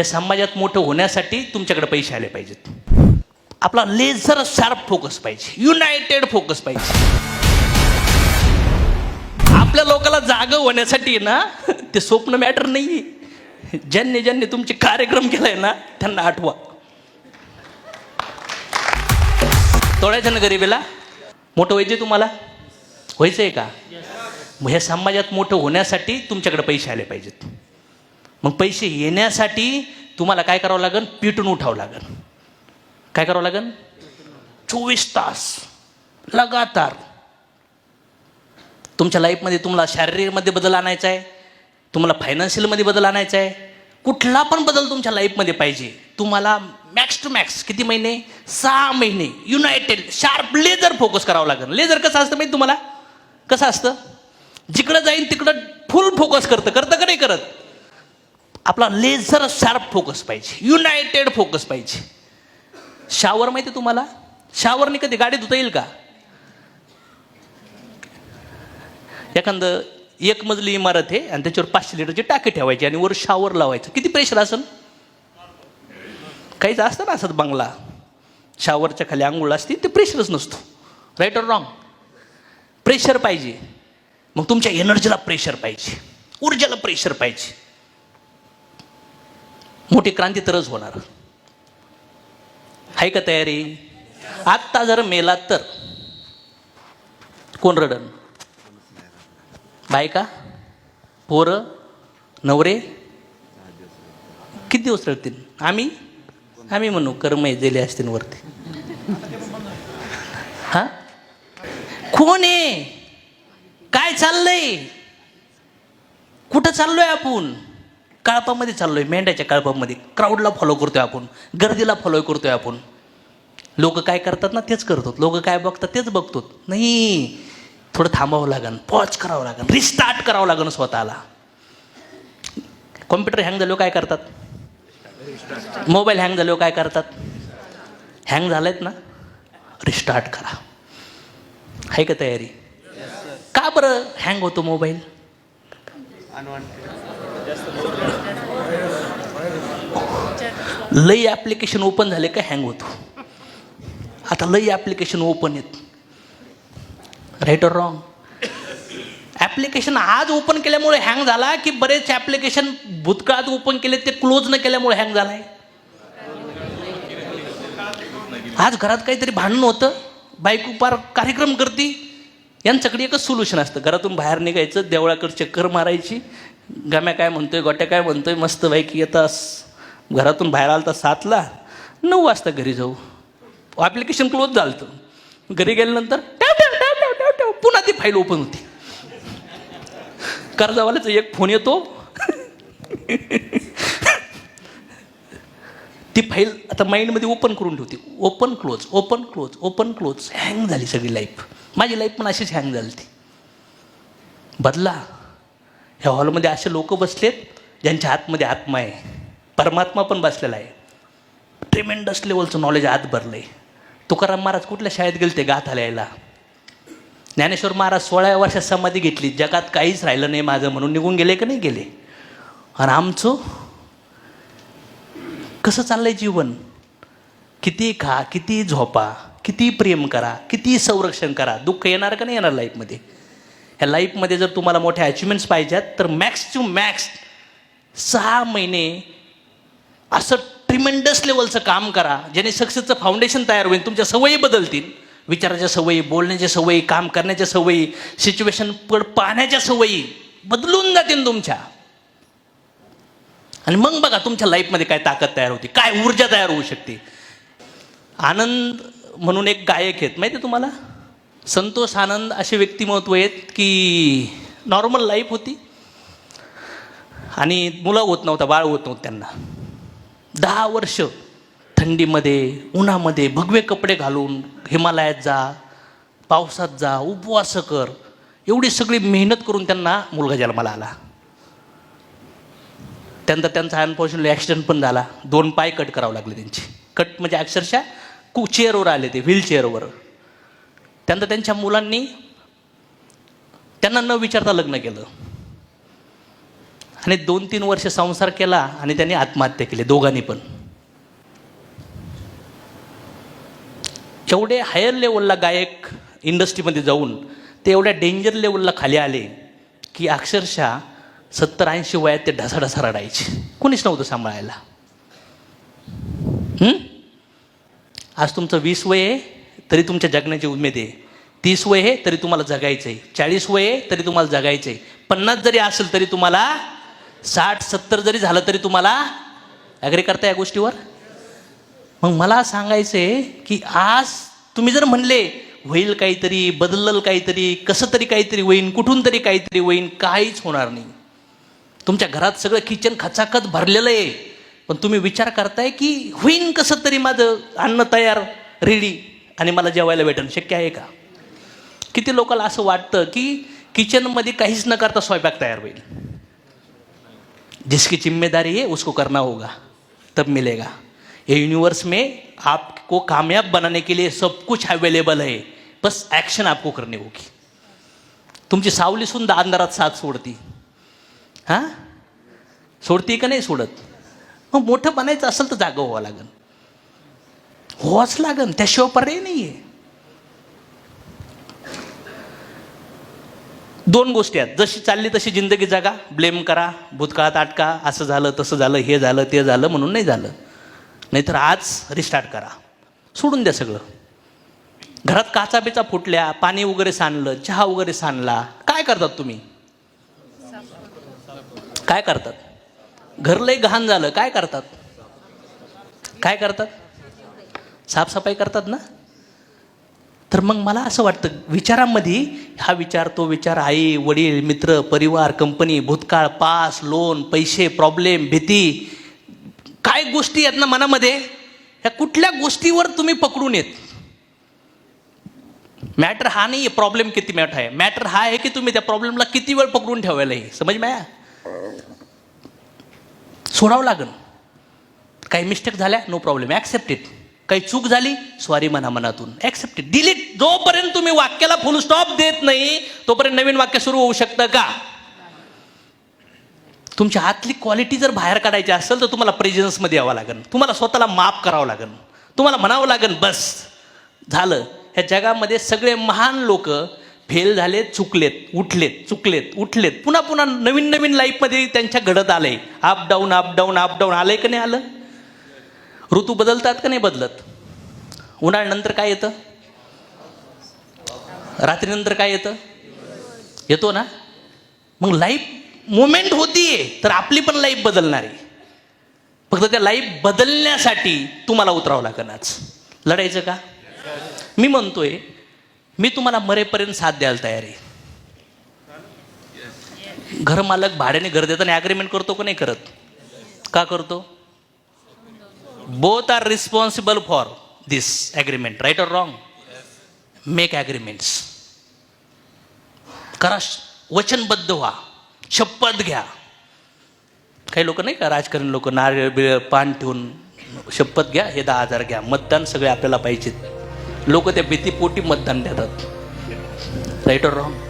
ह्या समाजात मोठं होण्यासाठी तुमच्याकडे पैसे आले पाहिजेत. आपला लेझर शार्प फोकस पाहिजे. युनायटेड फोकस पाहिजे. आपल्या लोकांना जाग होण्यासाठी ना ते स्वप्न मॅटर नाही ज्यांनी ज्यांनी तुमचे कार्यक्रम केलाय ना त्यांना आठवा. तोडायचं ना गरिबीला? मोठं व्हायचंय तुम्हाला? व्हायचंय का? मग ह्या समाजात मोठं होण्यासाठी तुमच्याकडे पैसे आले पाहिजेत. मग पैसे येण्यासाठी तुम्हाला काय करावं लागेल पिटून उठावं लागेल काय करावं लागेल चोवीस तास. लगातार. तुमच्या लाईफमध्ये तुम्हाला शारीरिकमध्ये बदल आणायचा आहे. तुम्हाला फायनान्शियलमध्ये बदल आणायचा आहे. कुठला पण बदल तुमच्या लाईफमध्ये पाहिजे. तुम्हाला मॅक्स टू मॅक्स किती महिने? सहा महिने. युनायटेड शार्प लेझर फोकस करावं लागेल लेझर कसं असतं माहिती तुम्हाला? कसं असतं? जिकडं जाईन तिकडं फुल फोकस करतं. करतं का नाही करत? आपला लेझर शार्प फोकस पाहिजे युनायटेड फोकस पाहिजे. शावर माहिती आहे तुम्हाला? शावरने कधी गाडी धुता येईल का? एखादं एक मजली इमारत आहे आणि त्याच्यावर पाचशे लिटरची टाकी ठेवायची आणि वर शावर लावायचं. किती प्रेशर असेल? काहीच असतं ना असं बंगला. शावरच्या खाली आंघोळ असते ते प्रेशरच नसतो. राईट ऑर रॉंग प्रेशर पाहिजे. मग तुमच्या एनर्जीला प्रेशर पाहिजे. ऊर्जेला प्रेशर पाहिजे. मोठी क्रांती तरच होणार. आहे का तयारी? आत्ता जर मेला तर. कोण रडन? बायका? पोरं? नवरे? किती दिवस रडतील? आम्ही? आम्ही म्हणू कर्म दिले असतील वरती. हा? कोण आहे काय चाललंय? कुठं चाललोय आपण? काळपामध्ये चाललोय मेंढ्याच्या काळपामध्ये. क्राऊडला फॉलो करतोय आपण. गर्दीला फॉलो करतोय आपण. लोक काय करतात ना तेच करतो लोक काय बघतात तेच बघतो नाही. थोडं थांबावं लागेल पॉज करावं लागेल रिस्टार्ट करावं लागेल स्वतःला. कॉम्प्युटर हँग झालो काय करतात? मोबाईल हँग झालो काय करतात? हँग झालेत ना? रिस्टार्ट करा. आहे का तयारी? का बरं हँग होतो मोबाईल लई ॲप्लिकेशन ओपन झाले का हँग होतो. आता लई ॲप्लिकेशन ओपन आहेत. राईट ऑर रॉंग ॲप्लिकेशन आज ओपन केल्यामुळे हँग झाला की बरेच ॲप्लिकेशन भूतकाळात ओपन केले ते क्लोज न केल्यामुळे हँग झाला आहे आज घरात काहीतरी भांडण होतं बायको पार कार्यक्रम करती यांच्याकडे एकच सोल्युशन असतं. घरातून बाहेर निघायचं देवळाकडे चक्कर मारायची गम्या काय म्हणतोय गोट्या काय म्हणतोय मस्त बाईक येतास. घरातून बाहेर आलता सातला नऊ वाजता घरी जाऊ. ॲप्लिकेशन क्लोज झालं घरी गेल्यानंतर पुन्हा ती फाईल ओपन होती. कर्जावाल्याचा एक फोन येतो. ती फाईल आता माइंडमध्ये ओपन करून ठेवते. Open close open close open close hang झाली सगळी लाईफ माझी लाईफ पण अशीच हँग झाली ती बदला. ह्या हॉलमध्ये असे लोक बसलेत ज्यांच्या आतमध्ये आत्मा आहे. परमात्मा पण बसलेला आहे. ट्रिमेंडस लेवलचं नॉलेज आत भरलं आहे तुकाराम महाराज कुठल्या शाळेत गेले ते गाथा लिहायला? ज्ञानेश्वर महाराज सोळाव्या वर्षात समाधी घेतली. जगात काहीच राहिलं नाही माझं म्हणून निघून गेले का नाही गेले? आणि आमचं? कसं चाललंय जीवन? किती खा किती झोपा किती प्रेम करा किती संरक्षण करा. दुःख येणार का नाही येणार लाईफमध्ये ह्या लाईफमध्ये जर तुम्हाला मोठ्या अचिव्हमेंट्स पाहिजेत तर मॅक्स टू मॅक्स सहा महिने असं ट्रिमेंडस लेवलचं काम करा ज्याने सक्सेसचं फाउंडेशन तयार होईल तुमच्या सवयी बदलतील. विचाराच्या सवयी बोलण्याच्या सवयी काम करण्याच्या सवयी सिच्युएशन पड पाहण्याच्या सवयी बदलून जातील तुमच्या. आणि मग बघा तुमच्या लाईफमध्ये काय ताकद तयार होती काय ऊर्जा तयार होऊ शकते. आनंद म्हणून एक गायक आहेत माहिती आहे तुम्हाला? संतोष आनंद असे व्यक्तिमत्व आहेत की नॉर्मल लाईफ होती. आणि मुलं होत नव्हता बाळ होत नव्हतं त्यांना. दहा वर्ष थंडीमध्ये उन्हामध्ये भगवे कपडे घालून हिमालयात जा पावसात जा उपवास कर एवढी सगळी मेहनत करून त्यांना मुलगा जन्माला आला. त्यानंतर त्यांचा अनफॉर्च्युनेटली ॲक्सिडेंट पण झाला. दोन पाय कट करावं लागले त्यांचे. कट म्हणजे अक्षरशः कु चेअरवर आले ते व्हील चेअरवर त्यानंतर त्यांच्या मुलांनी त्यांना न विचारता लग्न केलं. आणि दोन तीन वर्ष संसार केला आणि त्यांनी आत्महत्या केली दोघांनी पण. एवढे हायर लेवलला गायक इंडस्ट्रीमध्ये जाऊन ते एवढ्या डेंजर लेवलला खाली आले की अक्षरशः सत्तर ऐंशी वयात ते ढसाढसा रडायचे. कोणीच नव्हतं सांभाळायला. आज तुमचं वीस वय आहे तरी तुमच्या जगण्याची उमेद आहे. तीस वय आहे तरी तुम्हाला जगायचं आहे. चाळीस वय आहे तरी तुम्हाला जगायचं आहे. पन्नास जरी असेल तरी तुम्हाला साठ सत्तर जरी झालं तरी तुम्हाला ॲग्री करता या गोष्टीवर? मग मला सांगायचं आहे की आज तुम्ही जर म्हणले होईल काहीतरी बदलल काहीतरी कसं तरी काहीतरी होईन कुठून तरी काहीतरी होईन काहीच होणार नाही. तुमच्या घरात सगळं किचन खचाखच भरलेलं आहे. पण तुम्ही विचार करताय की होईन कसं तरी माझं अन्न तयार रेडी आणि मला जेवायला भेटेल शक्य आहे का? किती लोकांना असं वाटतं की किचनमध्ये काहीच न करता स्वयंपाक तयार होईल? जिसकी जिम्मेदारी है उसको करना होगा. तब मिलेगा. ये यूनिवर्स में आपको कामयाब बनाने के लिए सब कुछ अवेलेबल है. बस ॲक्शन आपको करनी होगी. तुमची सावली सुद्धा अंधारात साथ सोडती. हां? सोडती का नाही सोडत? मग मोठं बनायचं असेल तर जागं व्हावं लागेल. व्हावंच लागन त्याशिवाय पर्याय नाही आहे दोन गोष्टी आहेत. जशी चालली तशी जिंदगी जगा ब्लेम करा भूतकाळात अटका असं झालं तसं झालं हे झालं ते झालं म्हणून नाही झालं. नाहीतर आज रिस्टार्ट करा. सोडून द्या सगळं. घरात काचा बिचा फुटल्या पाणी वगैरे सांडलं चहा वगैरे सांडला काय करतात तुम्ही? काय करतात? घरलंही घाण झालं काय करतात? काय करतात? साफसफाई करतात ना? तर मग मला असं वाटतं विचारांमध्ये हा विचार तो विचार आई वडील मित्र परिवार कंपनी भूतकाळ पास लोन पैसे प्रॉब्लेम भीती काय गोष्टी आहेत ना मनामध्ये? ह्या कुठल्या गोष्टीवर तुम्ही पकडून येत? मॅटर हा नाही आहे प्रॉब्लेम किती मॅटर आहे. मॅटर हा आहे की तुम्ही त्या प्रॉब्लेमला किती वेळ पकडून ठेवायला आहे. समज माया? सोडावं लागन काही मिस्टेक झाल्या नो प्रॉब्लेम. ॲक्सेप्ट इट काही चूक झाली स्वारी मना मनातून ॲक्सेप्ट डिलीट जोपर्यंत तुम्ही वाक्याला फुल स्टॉप देत नाही तोपर्यंत नवीन वाक्य सुरू होऊ शकतं का? तुमच्या आतली क्वालिटी जर बाहेर काढायची असेल तर तुम्हाला प्रेझेन्समध्ये यावं लागेल. तुम्हाला स्वतःला माफ करावं लागेल. तुम्हाला म्हणावं लागेल बस झालं. ह्या जगामध्ये सगळे महान लोक फेल झालेत चुकलेत उठलेत चुकलेत उठलेत. पुन्हा पुन्हा नवीन नवीन लाईफमध्ये त्यांच्या घडत आलंय. Up down up down up down आलंय का नाही आलं? ऋतू बदलतात का नाही बदलत? उन्हाळ्यानंतर काय येतं? रात्रीनंतर काय येतं? येतो ना? मग लाईफ मुमेंट होतीये तर आपली पण लाईफ बदलणार आहे. फक्त त्या लाईफ बदलण्यासाठी तुम्हाला उतरावं लागेल आज. लढायचं का? मी म्हणतोय मी तुम्हाला मरेपर्यंत साथ द्यायला तयार आहे. घरमालक भाड्याने घर देताना ॲग्रीमेंट करतो का नाही करत? का करतो? Both are responsible for this agreement or wrong? Yes. Make agreements करा वचनबद्ध व्हा शपथ घ्या काही लोक नाही का राजकारणी लोक नारळ बिळ पान ठेवून शपथ घ्या हे दहा हजार घ्या मतदान सगळे आपल्याला पाहिजेत लोक त्या भीतीपोटी मतदान देतात राईट ऑर रॉंग